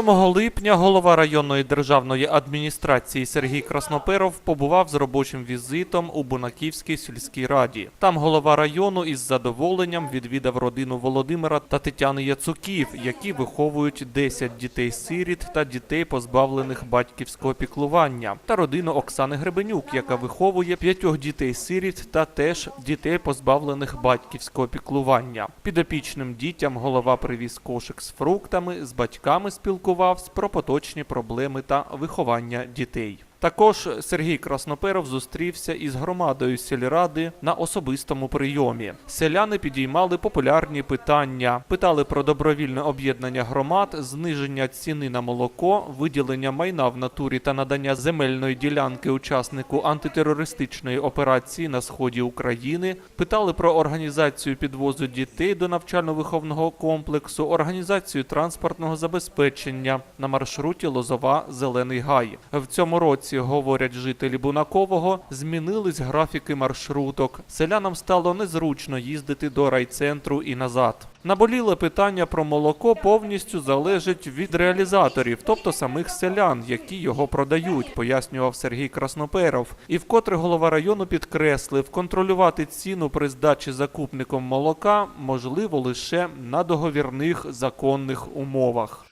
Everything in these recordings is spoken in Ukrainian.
7 липня голова районної державної адміністрації Сергій Красноперов побував з робочим візитом у Бунаківській сільській раді. Там голова району із задоволенням відвідав родину Володимира та Тетяни Яцуків, які виховують 10 дітей-сиріт та дітей, позбавлених батьківського піклування, та родину Оксани Гребенюк, яка виховує п'ятьох дітей-сиріт та теж дітей, позбавлених батьківського піклування. Підопічним дітям голова привіз кошик з фруктами, з батьками спілкувався про поточні проблеми та виховання дітей. Також Сергій Красноперов зустрівся із громадою сільради на особистому прийомі. Селяни підіймали популярні питання, питали про добровільне об'єднання громад, зниження ціни на молоко, виділення майна в натурі та надання земельної ділянки учаснику антитерористичної операції на сході України. Питали про організацію підвозу дітей до навчально-виховного комплексу, організацію транспортного забезпечення на маршруті Лозова Зелений Гай. В цьому році, говорять жителі Бунакового, змінились графіки маршруток. Селянам стало незручно їздити до райцентру і назад. Наболіле питання про молоко повністю залежить від реалізаторів, тобто самих селян, які його продають, пояснював Сергій Красноперов. І вкотре голова району підкреслив, контролювати ціну при здачі закупником молока можливо лише на договірних законних умовах.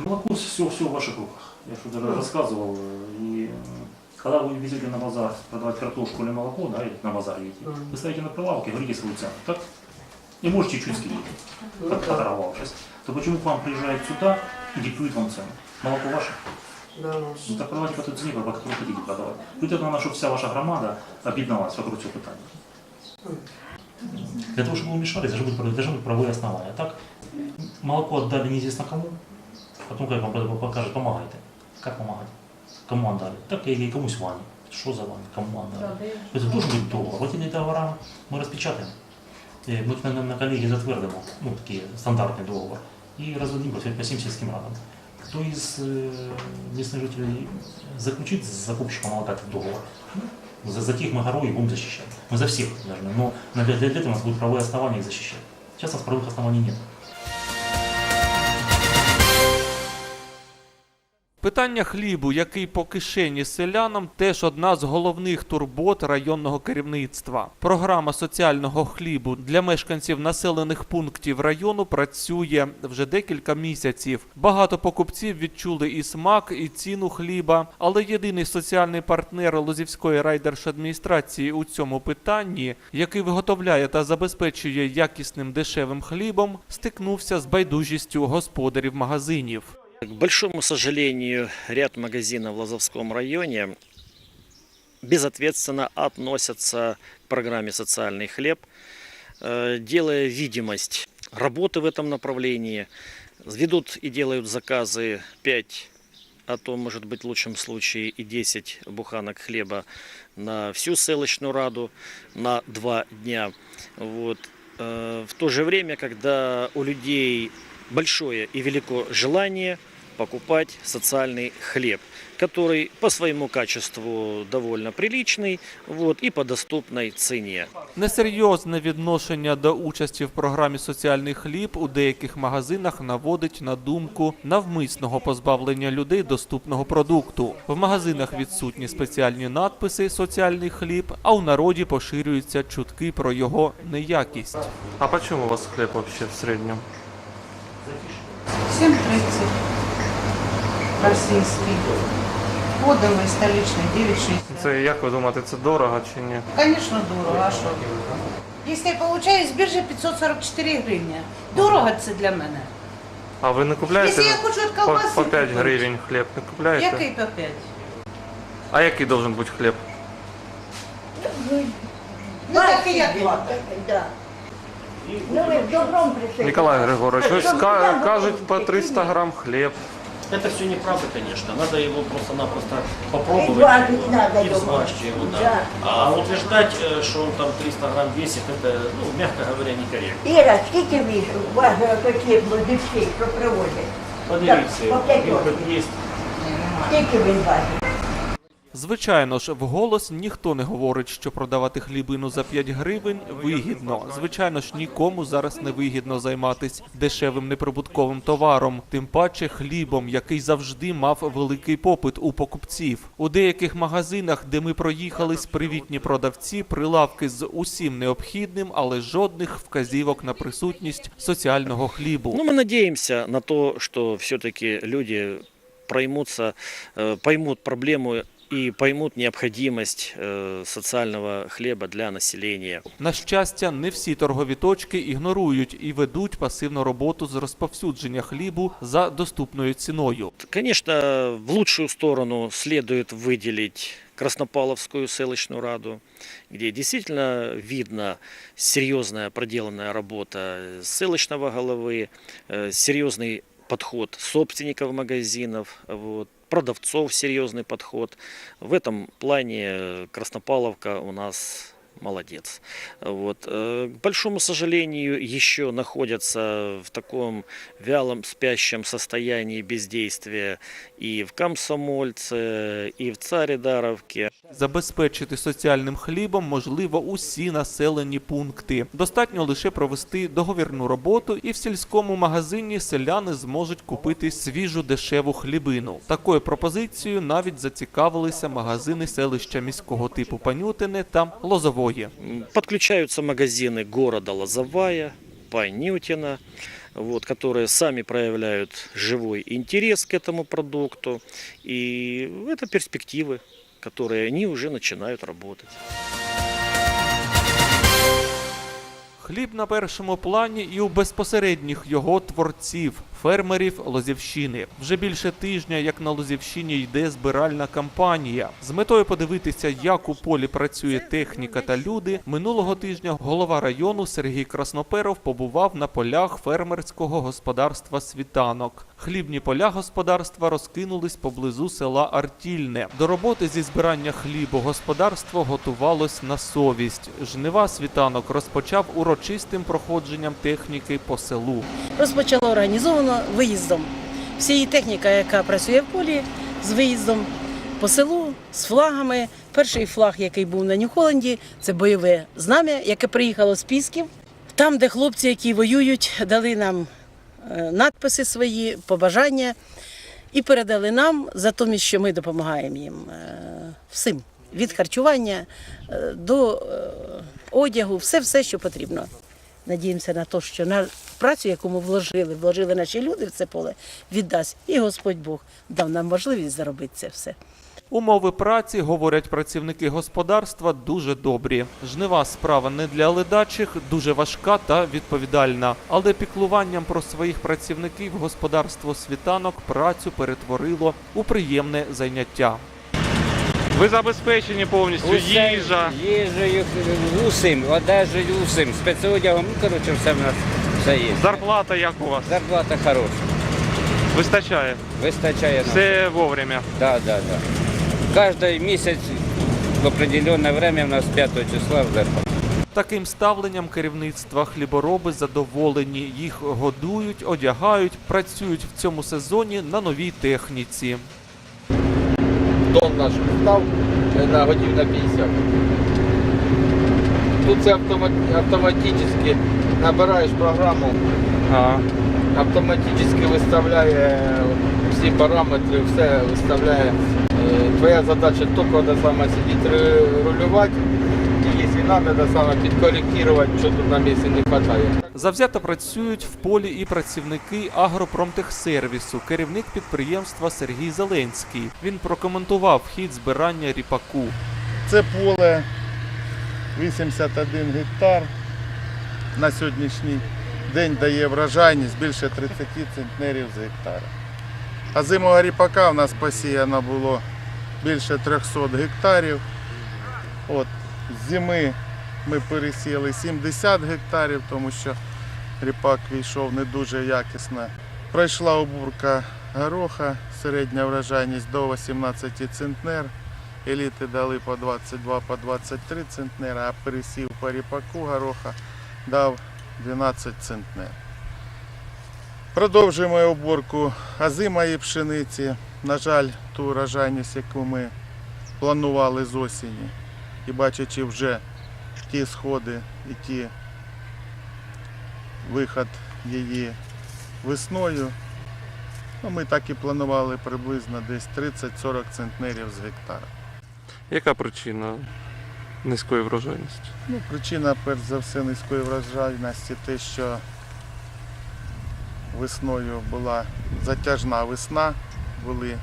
Молоко все, все в ваших руках Я что даже рассказывал. э, И э, когда вы везете на базар продавать картошку или молоко, да, или на базар едете, вы ставите на прилавок и говорите свою цену, так? И можете чуть скинуть, как поторговавшись. То почему к вам приезжает сюда и диктует вам цену? Молоко ваше? Да, наш. Ну так продавайте по той цене, по которой хотите продавать. Тут это надо, чтобы вся ваша громада объединялась вокруг цього питання. Для того, чтобы вы вмешались, должны быть, должны быть правовые основания. Так, молоко отдали неизвестно кому, потом как вам потом покажет, помогайте. Как помогать? Кому отдали? Так или комусь Ване. Что за Ваня? Кому отдали? Это должен быть договор. Вот эти договора мы распечатаем. Э, Мы на, на коллегии затвердим, ну, такие стандартный договор. И раздадим по всем, по всем сельским радам. Кто из э, местных жителей заключит с закупщиком молока этот договор, за, за тех мы горой и будем защищать. Мы за всех должны, но для, для этого у нас будут правовые основания их защищать. Сейчас у нас правовых оснований нет. Питання хлібу, який по кишені селянам, теж одна з головних турбот районного керівництва. Програма соціального хлібу для мешканців населених пунктів району працює вже декілька місяців. Багато покупців відчули і смак, і ціну хліба. Але єдиний соціальний партнер Лозівської райдержадміністрації у цьому питанні, який виготовляє та забезпечує якісним дешевим хлібом, стикнувся з байдужістю господарів магазинів. К большому сожалению, ряд магазинов в Лазовском районе безответственно относятся к программе «Социальный хлеб», э, делая видимость работы в этом направлении, ведут и делают заказы 5, а то, может быть, в лучшем случае и 10 буханок хлеба на всю селочную раду на два дня. Вот. Э, В то же время, когда у людей большое и велико желание покупать социальный хлеб, который по своему качеству довольно приличный вот, и по доступной цене. Несерйозне відношення до участі в програмі Соціальний хліб у деяких магазинах наводить на думку навмисного позбавлення людей доступного продукту. В магазинах відсутні спеціальні надписи Соціальний хліб, а у народі поширюються чутки про його неякість. А по чому у вас хліб взагалі в середньому? 7.30. Российский. Кодовый, столичный, 9.60. Це як ви думаєте, це дорого чи ні? Конечно, дорого, а що? Якщо я получаю з біржі 544 гривні. Дорого це для мене. А ви не Якщо я хочу від колбаси купити. хліб не купляєте? Який по 5? А який должен бути хліб? Ну так і як вам. Да. Ну ви добром прийшли. Николай Григорович, ка- кажуть по 300 грам хліб. Это все неправда, конечно. Надо его просто-напросто І попробовать зважить надо и його. взважьте его, да. Да. А утверждать, э, что он там 300 грамм весит, это, ну, мягко говоря, некорректно. Іра, скільки ви важили такі дітей, що приводять? Подивіться, по п'ять він років. как есть. Скільки він важить? Звичайно ж, вголос ніхто не говорить, що продавати хлібину за 5 гривень вигідно. Звичайно ж, нікому зараз не вигідно займатися дешевим неприбутковим товаром, тим паче хлібом, який завжди мав великий попит у покупців. У деяких магазинах, де ми проїхались, привітні продавці, прилавки з усім необхідним, але жодних вказівок на присутність соціального хлібу. Ну, мы надеемся на то, что все-таки люди проймутся, э, поймут проблему и поймут необходимость э, социального хлеба для населения. На щастя, не всі торгові точки ігнорують і ведуть пасивну роботу з розповсюдження хлібу за доступною ціною. Конечно, в лучшую сторону следует выделить Краснопавловскую селищную раду, где действительно видно серьезная проделанная работа селищного головы, э, серьезный подход собственников магазинов, вот, продавцов серьезный подход. В этом плане э, Краснопавловка у нас молодец. Вот. э, К большому сожалению, еще находятся в таком вялом спящем состоянии бездействия и в Комсомольце, и в Царедаровке. Забезпечити соціальним хлібом можливо усі населені пункти. Достатньо лише провести договірну роботу, і в сільському магазині селяни зможуть купити свіжу дешеву хлібину. Такою пропозицією навіть зацікавилися магазини селища міського типу Панютине та Лозової. М, Подключаются магазины города Лозовая, Панютина, вот, которые сами проявляют живой интерес к этому продукту. И это перспективы, которые они уже начинают работать. Хліб на першому плані і у безпосередніх його творців, фермерів Лозівщини. Вже більше тижня, як на Лозівщині йде збиральна кампанія. З метою подивитися, як у полі працює техніка та люди. Минулого тижня голова району Сергій Красноперов побував на полях фермерського господарства Світанок. Хлібні поля господарства розкинулись поблизу села Артільне. До роботи зі збирання хлібу господарство готувалось на совість. Жнива світанок розпочав урочистим проходженням техніки по селу. розпочала організовано виїздом. Всієї техніка, яка працює в полі, з виїздом по селу, з флагами. Перший флаг, який був на Нью-Холланді, це бойове знам'я, яке приїхало з Пісків. Там, де хлопці, які воюють, дали нам надписи свої, побажання і передали нам за що ми допомагаємо їм е, всім. Від харчування е, до е, одягу, все, все, що потрібно. Надіємося на те, що на працю, яку ми вложили, вложили наші люди в це поле, віддасть і Господь Бог дав нам можливість заробити це все. Умови праці, говорять працівники господарства, дуже добрі. Жнива справа не для ледачих, дуже важка та відповідальна. Але піклуванням про своїх працівників господарство світанок працю перетворило у приємне заняття. Ви забезпечені повністю Усе, їжею, усім, одежею, усім, спецодягом, ну, коротше, все в нас все є. зарплата як у вас Зарплата хороша, вистачає. вистачає нам. вовремя. Да, да, да. Кожен місяць в определенне время в нас 5 числа в зарплата. Таким ставленням керівництва хлібороби задоволені. Їх годують, одягають, працюють в цьому сезоні на новій техніці. Дом наш став на годів на 50. Тут це автоматично набираєш програму, автоматично виставляє всі параметри, все виставляє. Твоя задача тільки до саме сидіти рулювати. І якщо треба, саме підкоректувати, що тут на місці не вистачає. Завзято працюють в полі і працівники агропромтехсервісу, керівник підприємства Сергій Зеленський. Він прокоментував хід збирання ріпаку. Це поле 81 гектар. На сьогоднішній день дає врожайність більше 30 центнерів з гектара. А зимового ріпака в нас посіяно було більше 300 гектарів. От, зими ми пересіяли 70 гектарів, тому що ріпак війшов не дуже якісно. Пройшла обурка гороха, середня врожайність до 18 центнер. Еліти дали по 22, по 23 центнера, а пересів по ріпаку гороха дав 12 центнер. Продовжуємо оборку азимої пшениці. На жаль, ту урожайність, яку ми планували з осені. І бачачи вже ті сходи і ті виход її весною, ну, ми так і планували приблизно десь 30-40 центнерів з гектара. Яка причина низької врожайності? Ну, причина, перш за все, низької врожайності те, що весною була затяжна весна, були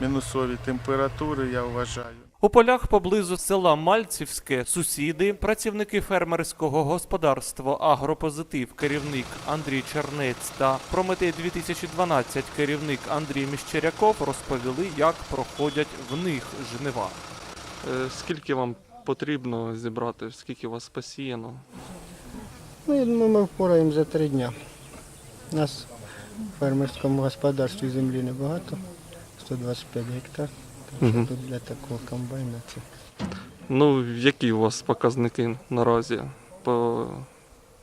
мінусові температури, я вважаю. У полях поблизу села Мальцівське сусіди, працівники фермерського господарства Агропозитив, керівник Андрій Чернець та Прометей 2012 керівник Андрій Міщеряков розповіли, як проходять в них жнива. Скільки вам потрібно зібрати? Скільки у вас посіяно? Ну, я думаю, ми впораємо за три дня. У нас в фермерському господарстві землі небагато, 125 гектар. Так що Мгм. тут для такого комбайна це Ну, які у вас показники наразі? По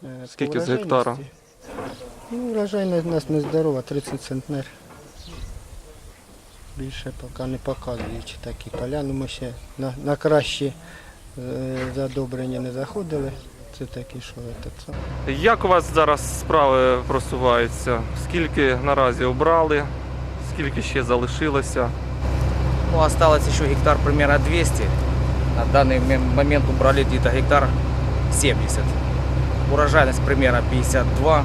е, Скільки по з гектара? врожайності. Ну, врожайність у нас нездорова, 30 центнер. Більше поки не показують такі поля. Ну, ми ще на, на кращі е, задобрення не заходили. Це такі, що це. Як у вас зараз справи просуваються? Скільки наразі обрали? Скільки ще залишилося? Ну, осталось еще гектар примерно 200. На данный момент убрали где-то гектар 70. Урожайность примерно 52.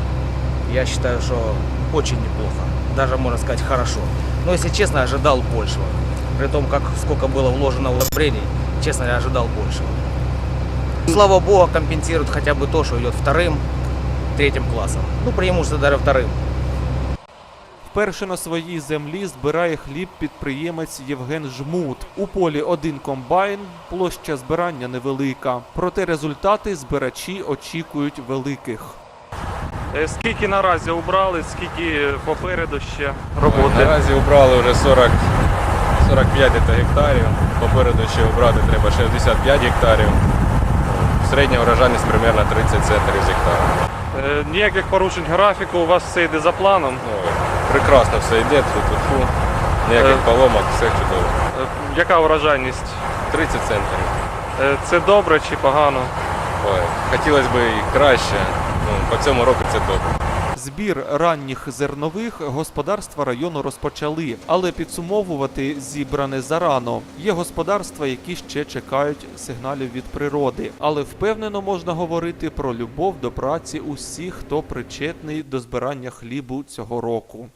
Я считаю, что очень неплохо. Даже, можно сказать, хорошо. Но, если честно, ожидал большего. При том, как сколько было вложено удобрений, честно, я ожидал большего. Слава богу, компенсирует хотя бы то, что идет вторым, третьим классом. Ну, преимущество даже вторым. Вперше на своїй землі збирає хліб підприємець Євген Жмут. У полі один комбайн, площа збирання невелика. Проте результати збирачі очікують великих. Е, Скільки наразі обрали, скільки попереду ще Наразі обрали вже 40, 45 десь гектарів. Попереду ще обрати треба 65 гектарів. Середня урожайність примерно 30 центрів з гектара. Е, Ніяких порушень графіку, у вас все йде за планом. Ну, прекрасно все йде, фу-фу-фу. Ніяких Е. поломок, все чудово. Яка урожайність? 30 центрів. Е, Це добре чи погано? Ой, хотілося б і краще. Ну, по цьому року це добре. Збір ранніх зернових господарства району розпочали, але підсумовувати зібране зарано. Є господарства, які ще чекають сигналів від природи, але впевнено можна говорити про любов до праці усіх, хто причетний до збирання хлібу цього року.